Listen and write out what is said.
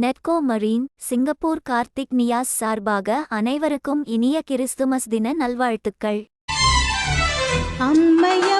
Netco Marine Singapore Karthik Niyas சார்பாக அனைவருக்கும் இனிய கிறிஸ்துமஸ் தின நல்வாழ்த்துக்கள். அம்மையா